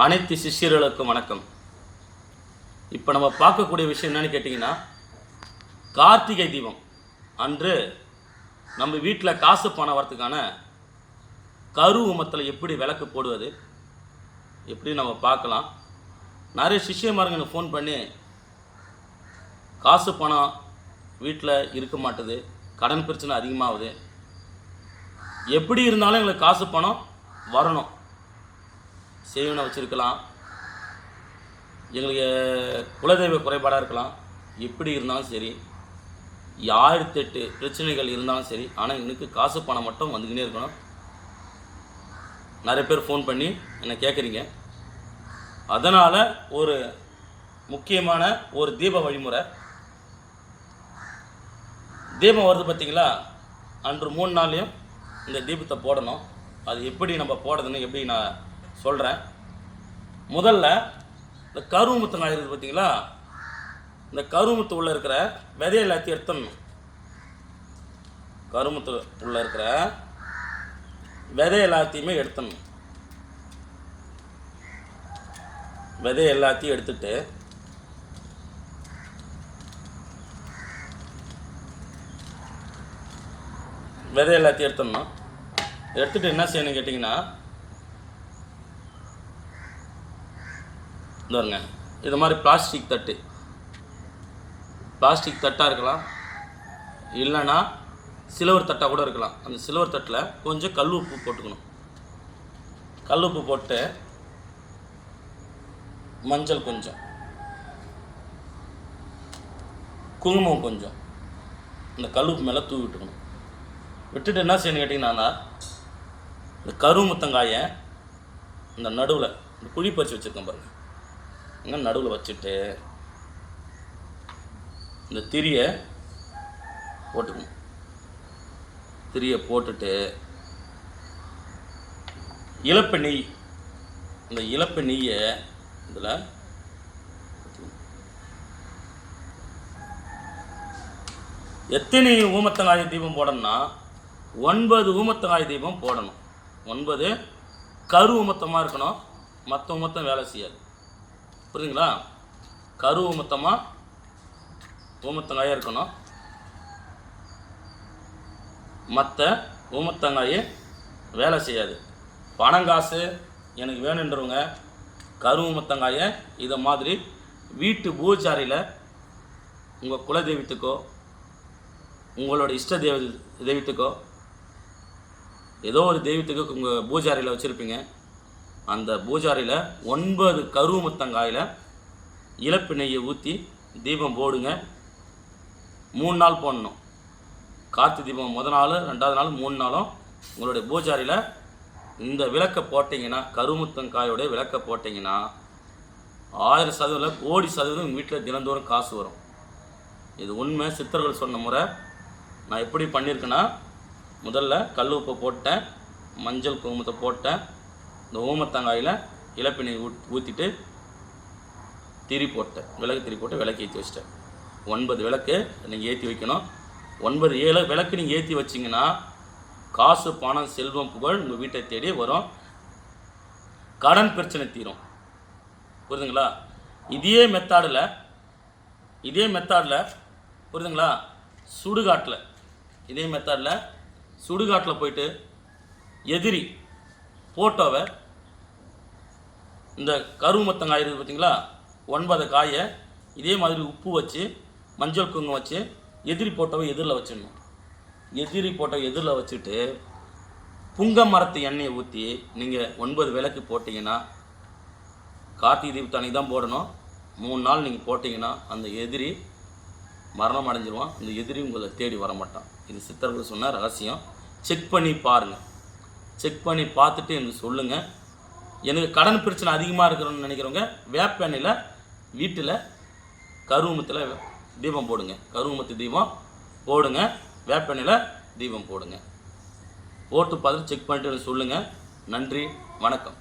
அனைத்து சிஷ்யர்களுக்கும் வணக்கம். இப்போ நம்ம பார்க்கக்கூடிய விஷயம் என்னன்னு கேட்டிங்கன்னா கார்த்திகை தீபம். அன்று நம்ம வீட்டில் காசு பணம் வரத்துக்கான கரு உமத்தில் எப்படி விளக்கு போடுவது எப்படி நம்ம பார்க்கலாம். நிறைய சிஷ்யமாருங்க எனக்கு ஃபோன் பண்ணி காசு பணம் வீட்டில் இருக்க மாட்டுது கடன் பிரச்சனை அதிகமாகுது. எப்படி இருந்தாலும் எங்களுக்கு காசு பணம் வரணும். சேவனை வச்சுருக்கலாம். எங்களுக்கு குலதெய்வ குறைபாடாக இருக்கலாம். எப்படி இருந்தாலும் சரி ஆயிரத்தெட்டு பிரச்சனைகள் இருந்தாலும் சரி ஆனால் எனக்கு காசு பணம் மட்டும் வந்துக்கினே இருக்கணும். நிறைய பேர் ஃபோன் பண்ணி என்னை கேட்குறீங்க அதனால் ஒரு முக்கியமான ஒரு தீப வழிமுறை. தீபம் வருது பார்த்திங்களா அன்று மூணு நாள்லையும் இந்த தீபத்தை போடணும். அது எப்படி நம்ம போடுறதுன்னு எப்படி நான் சொல்கிறேன் முதல்ல இந்த கருமுத்தங்காய் இருக்குது பார்த்தீங்களா இந்த கருமுத்து உள்ளே இருக்கிற விதை எல்லாத்தையும் எடுத்துடணும். கருமுத்து உள்ளே இருக்கிற விதை எல்லாத்தையுமே எடுத்துடணும். விதை எல்லாத்தையும் எடுத்துட்டு விதை எல்லாத்தையும் எடுத்துடணும். எடுத்துகிட்டு என்ன செய்யணும் கேட்டிங்கன்னா இந்த இது மாதிரி பிளாஸ்டிக் தட்டு. பிளாஸ்டிக் தட்டாக இருக்கலாம். இல்லைன்னா சில்வர் தட்டாக கூட இருக்கலாம். அந்த சில்வர் தட்டில் கொஞ்சம் கல் உப்பு போட்டுக்கணும். கல் உப்பு போட்டு மஞ்சள் கொஞ்சம். குங்குமம் கொஞ்சம். இந்த கல் உப்பு மேலே தூவி விட்டுக்கணும். விட்டுட்டு என்ன செய்யணும் கேட்டிங்கன்னா இந்த கருமுத்தங்காயை இந்த நடுவில் இந்த குழி பறிச்சு வச்சுருக்கேன் பாருங்கள் இங்கே நடுவில் வச்சுட்டு இந்த திரியை போட்டுக்கணும். திரியை போட்டுட்டு இழப்பு நெய் இந்த இழப்பு நெய்யை இதில் எத்தனை ஊமத்தங்காய் தீபம் போடணும்னா ஒன்பது ஊமத்தங்காய் தீபம் போடணும். ஒன்பது கரு ஊமத்தமாக இருக்கணும். மற்ற ஊமத்தம் வேலை செய்யாது. புரியுதுங்களா? கரு ஊமத்தமாக ஊமத்தங்காயாக இருக்கணும். மற்ற ஊமத்தங்காயே வேலை செய்யாது. பணம் காசு எனக்கு வேணுன்றவங்க கரு ஊமத்தங்காயை இதை மாதிரி வீட்டு பூஜாரியில் உங்கள் குலதெய்வத்துக்கோ உங்களோட இஷ்ட தெய்வ தெய்வத்துக்கோ ஏதோ ஒரு தெய்வத்துக்கு உங்கள் பூஜாரியில் வச்சுருப்பீங்க. அந்த பூஜாரியில் ஒன்பது கருமுத்தங்காயில் இழப்பு நெய்யை ஊற்றி தீபம் போடுங்க. மூணு நாள் போடணும். கார்த்தி தீபம் முத நாள் ரெண்டாவது நாள் மூணு நாளும் உங்களுடைய பூஜாரியில் இந்த விளக்கை போட்டிங்கன்னா கருமுத்தங்காயோடைய விளக்கை போட்டிங்கன்னா ஆயிரம் சதவீதம் கோடி சதவீதம் உங்கள் வீட்டில் தினந்தோறும் காசு வரும். இது உண்மை. சித்தர்கள் சொன்ன முறை. நான் எப்படி பண்ணியிருக்கேன்னா முதல்ல கல் உப்பை போட்டேன் மஞ்சள் குங்குமத்தை போட்டேன் இந்த ஊமத்தங்காயில் இலப்பினை ஊத் ஊற்றிட்டு திரி போட்டேன் விளக்கு திரி போட்டு விளக்கு ஏற்றி வச்சிட்டேன். ஒன்பது விளக்கு நீங்கள் ஏற்றி வைக்கணும். ஒன்பது ஏழு விளக்கு நீங்கள் ஏற்றி வச்சிங்கன்னா காசு பணம் செல்வம் புகழ் உங்கள் வீட்டை தேடி வரும். கடன் பிரச்சனை தீரும். புரியுதுங்களா? இதே மெத்தாடில் இதே மெத்தாடில் புரியுதுங்களா? சுடுகாட்டில் இதே மெத்தாடில் சுடுகாட்டில் போயிட்டு எதிரி ஃபோட்டோவை இந்த கருமத்தங்காய் இருக்குது பார்த்தீங்களா? ஒன்பது காயை இதே மாதிரி உப்பு வச்சு மஞ்சள் குங்குமம் வச்சு எதிரி போட்டோவை எதிரில் வச்சிடணும். எதிரி போட்டவை எதிரில் வச்சுட்டு புங்க மரத்து எண்ணெயை ஊற்றி நீங்கள் ஒன்பது விளக்கு போட்டிங்கன்னா கார்த்திகை தீபத்து தான் போடணும். மூணு நாள் நீங்கள் போட்டிங்கன்னா அந்த எதிரி மரணம் அடைஞ்சிருவான். இந்த எதிரி உங்களை தேடி வரமாட்டான். இது சித்தர்கள் சொன்ன ரகசியம். செக் பண்ணி பாருங்கள் செக் பண்ணி பார்த்துட்டு எனக்கு சொல்லுங்கள் எனக்கு கடன் பிரச்சனை அதிகமாக இருக்கிறோன்னு நினைக்கிறவங்க வேப்பெண்ணில் வீட்டில் கருவமத்தில் தீபம் போடுங்க. கருவமத்து தீபம் போடுங்க. வேப்பெண்ணில் தீபம் போடுங்க. போட்டு பார்த்துட்டு செக் பண்ணிட்டு எனக்கு சொல்லுங்கள் நன்றி. வணக்கம்.